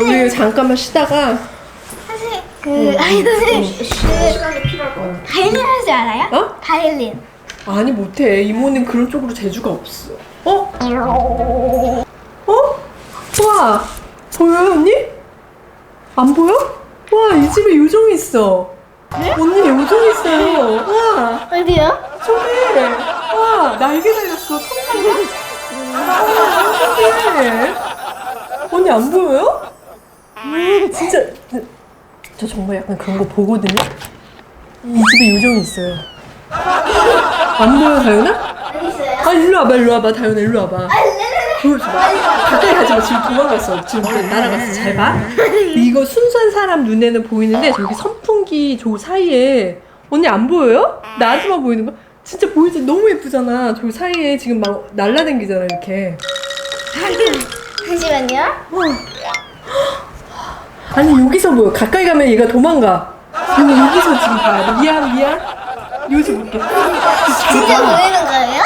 우리 잠깐만 쉬다가 사실 그 아니 선생님 그 시간이 필요할 것 같아. 바이올린 할 줄 알아요? 어? 바이올린. 아니 못해 이모는 그런 쪽으로 재주가 없어 어? 어? 와 보여요 언니? 안 보여? 와 이 집에 요정이 있어 언니 요정 있어요 와 어디요? 저기 와 날개 달렸어 천사가 어떡해 언니 안 보여요? 와 진짜. 저 정말 약간 그런 거 보거든요? 이 집에 요정이 있어요. 안 보여 있어요? 아 일로 와봐 일로 와봐 다현아 일로 와봐. 아 네네네. 보여줘 봐 가까이 가지 마. 지금 도망갔어. 지금 날아갔어. 잘 봐. 이거 순수한 사람 눈에는 보이는데 저기 선풍기 저 사이에 언니 안 보여요? 나한테만 보이는 거? 진짜 보이지? 너무 예쁘잖아. 저 사이에 지금 막 날라다니잖아 이렇게. 잠시만요. 아니 여기서 뭐 가까이 가면 얘가 도망가 이거 여기서 지금 돼 미안 미안 여기서 볼게 진짜 보이는 거예요?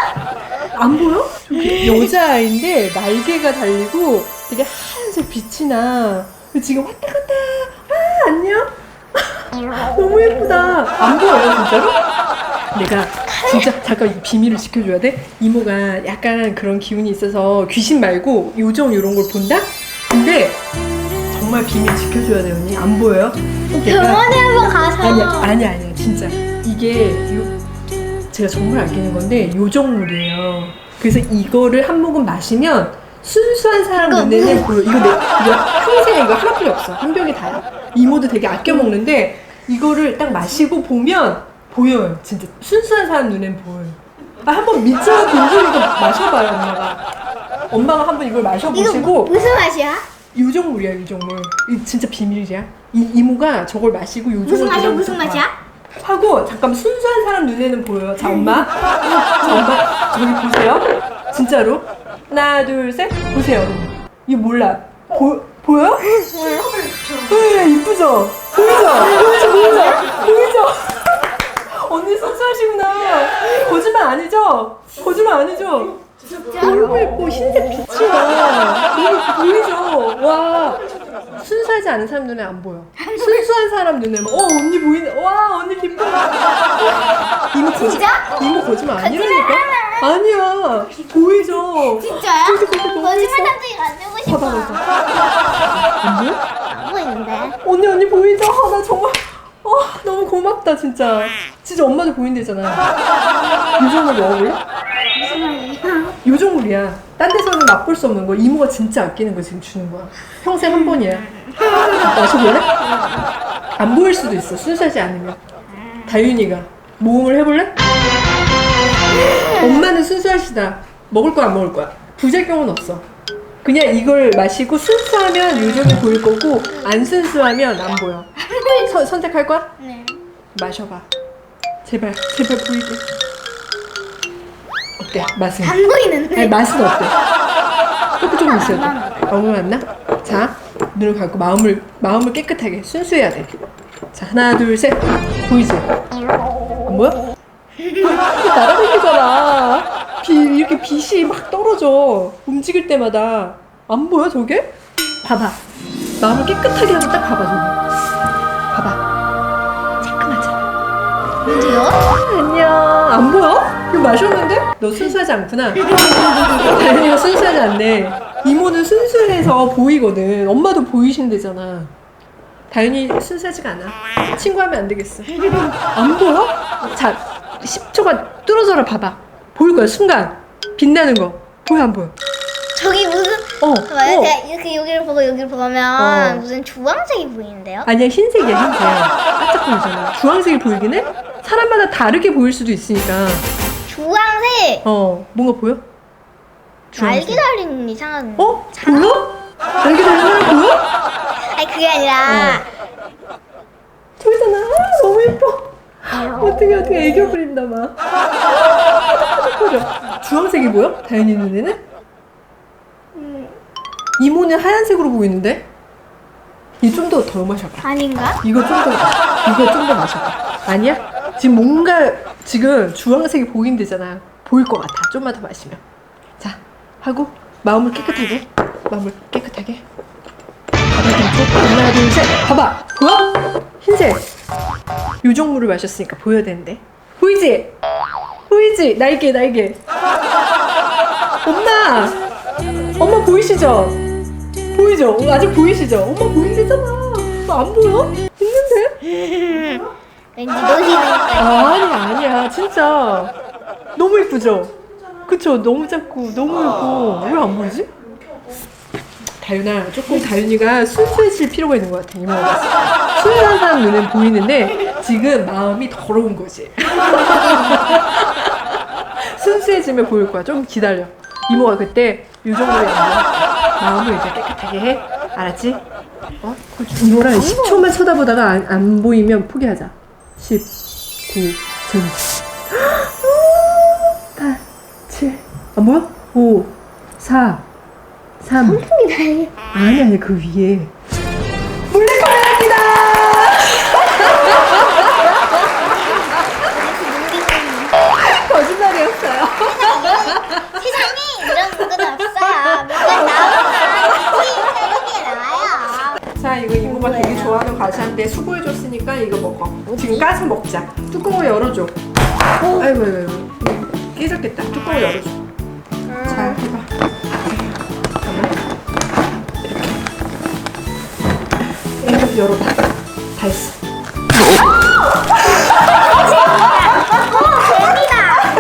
안 보여? 저기 여자아이인데 날개가 달리고 되게 하얀색 빛이 나. 근데 지금 왔다 갔다. 아 안녕. 너무 예쁘다. 안 보여요 진짜로? 내가 진짜 잠깐 이 비밀을 지켜줘야 돼. 이모가 약간 그런 기운이 있어서 귀신 말고 요정 이런 걸 본다. 근데 정말 비밀 지켜줘야 돼 언니. 안 보여요? 병원에 한번 가서. 아니야, 아니야, 아니야, 진짜. 이게 요, 제가 정말 아끼는 건데 요정물이에요. 그래서 이거를 한 모금 마시면 순수한 사람 눈에는 보여. 이거 내, 이거 평생 이거 하나뿐이 없어. 한 병이 다야. 이모도 되게 아껴 먹는데 이거를 딱 마시고 보면 보여요. 진짜 순수한 사람 눈엔 보여요. 아, 한번 믿지마 본줄 이거 마셔봐요, 엄마가. 엄마가 한번 이걸 마셔보시고 무슨 맛이야? 요정물이야, 요정물. 이 진짜 비밀이야. 이 이모가 저걸 마시고 요정을 무슨 맛이야? 무슨 봐. 맛이야? 하고 잠깐 순수한 사람 눈에는 보여요. 자 엄마, 자 엄마 저기 보세요. 진짜로 하나 둘 셋 보세요. 이거 몰라. 보 보여? 네 이쁘죠? 보이죠? 보이죠? 보이죠? 보이죠? 언니 순수하시구나. 거짓말 아니죠? 거짓말 아니죠? 너무 예뻐 흰색 빛이 나. 너무 보이죠? 와 순수하지 않은 사람 눈에 안 보여. 순수한 사람 눈에만 어 언니 보이네. 와 언니 기뻐. 이모 거짓 진짜? 이모 거짓말 아니라니까? 아니야 보이죠? 진짜요? 저기, 저기 너무 거짓말 있어. 만들고 싶어. 안 보여? 안 보이는데. 언니 언니 보이죠? 아, 나 정말 어 너무 고맙다 진짜. 진짜 엄마도 보인대잖아. 요정을 먹어볼래? 말이야? 요정물이야. 딴 데서는 맛볼 수 없는 거. 이모가 진짜 아끼는 거 지금 주는 거야. 평생 한 번이야. 마셔볼래? 안 보일 수도 있어. 순수하지 않으면. 다윤이가 모험을 해볼래? 엄마는 순수하시다. 먹을 거야 안 먹을 거야? 부작용은 없어. 그냥 이걸 마시고 순수하면 요정이 보일 거고 안 순수하면 안 보여. 선, 선택할 거야? 네. 마셔봐. 제발 제발 보이게. 어때? 맛은? 안 보이는데. 아니 맛은 어때? 조금 조금 있어야 돼. 너무 맞나? 자 눈을 감고 마음을 마음을 깨끗하게 순수해야 돼. 자 하나 둘 셋 보이지? 안 보여? 날아다니잖아. 비 이렇게 빛이 막 떨어져. 움직일 때마다 안 보여 저게? 봐봐. 마음을 깨끗하게 하고 딱 봐봐 저기. 봐봐. 잠깐만. 뭔데요? 안녕. 안 보여? 이거 마셨는데? 너 순수하지 않구나. 다현이가 순수하지 않네. 이모는 순수해서 보이거든. 엄마도 보이신대잖아. 다현이 순수하지가 않아. 친구하면 안 되겠어. 안 보여? 자, 10초가 뚫어져라 봐봐. 보일 거야, 순간. 빛나는 거. 보여, 안 보여? 저기 무슨 어. 봐요. 어. 제가 이렇게 여기를 보고 여기를 보면 어. 무슨 주황색이 보이는데요? 아니야, 흰색이야, 흰색. 바짝 보이잖아. 주황색이 보이긴 해? 사람마다 다르게 보일 수도 있으니까. 어, 뭔가 보여? 주황색. 날개 달린 이상한. 어? 보여? 날개 달린 사람 보여? 아니 그게 아니라 저기잖아. 아, 너무 예뻐. 어떻게 어떻게 애교 그린다 막. 아, 주황색이 보여? 다현이 눈에는? 이모는 하얀색으로 보이는데? 이 좀더더 마셔봐. 아닌가? 이거 좀 더 이거 좀 더 마셔봐. 아니야? 지금 뭔가 지금 주황색이 보인대잖아. 보일 것 같아. 좀만 더 마시면. 자 하고 마음을 깨끗하게 마음을 깨끗하게. 바닥에 봐봐 보여? 흰색 요정물을 마셨으니까 보여야 되는데 보이지? 보이지? 날개 날개 엄마 엄마 보이시죠? 보이죠? 어, 아직 보이시죠? 엄마 보이시잖아 너안 보여? 있는데? 왠지 노시니까. 아니야 아니야 진짜 너무 예쁘죠? 그쵸? 너무 작고 너무 예뻐 왜 안 보이지? 다윤아 조금 다윤이가 순수해질 필요가 있는 것 같아 이모가 순수한 사람 눈엔 보이는데 지금 마음이 더러운 거지. 순수해지면 보일 거야. 좀 기다려. 이모가 그때 이 정도에 마음을 이제 깨끗하게 해. 알았지? 어? 이모랑 10초만 쳐다보다가 안, 안 보이면 포기하자. 10 9 7 7안 보여? 5 4 3 아니 아니 그 위에. 거짓말이었어요. 세상에 이런 건 없어요. 몇번 나오면 TV 세계에 나와요. 자 이거 이모가 되게 좋아하는 과자인데 수고해줬으니까 이거 먹어. 지금 까서 먹자. 뚜껑을 열어줘. 아이고 아이고 아이고. 깨졌겠다. 뚜껑을 열어줘 자 해봐 잠깐만 이렇게 열어봐 다 했어 뱀이다.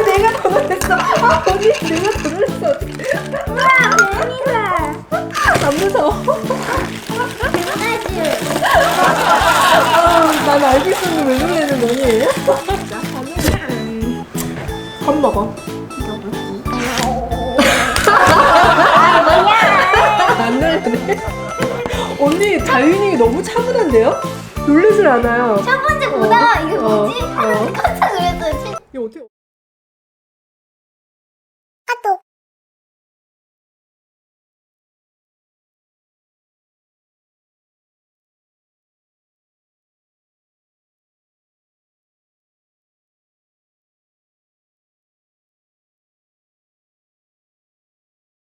내가 더 놀랬어 아 언니 내가 더 놀랬어 어떡해 우와, 뱀이다. 안 무서워 뱀아주. 아, 난 알고 있었는데 왜 놀래는 거니? 겁 먹어. 너무 차분한데요? 놀라질 않아요. 첫 번째 보다가 이게 뭐지? 어. 하면서 어.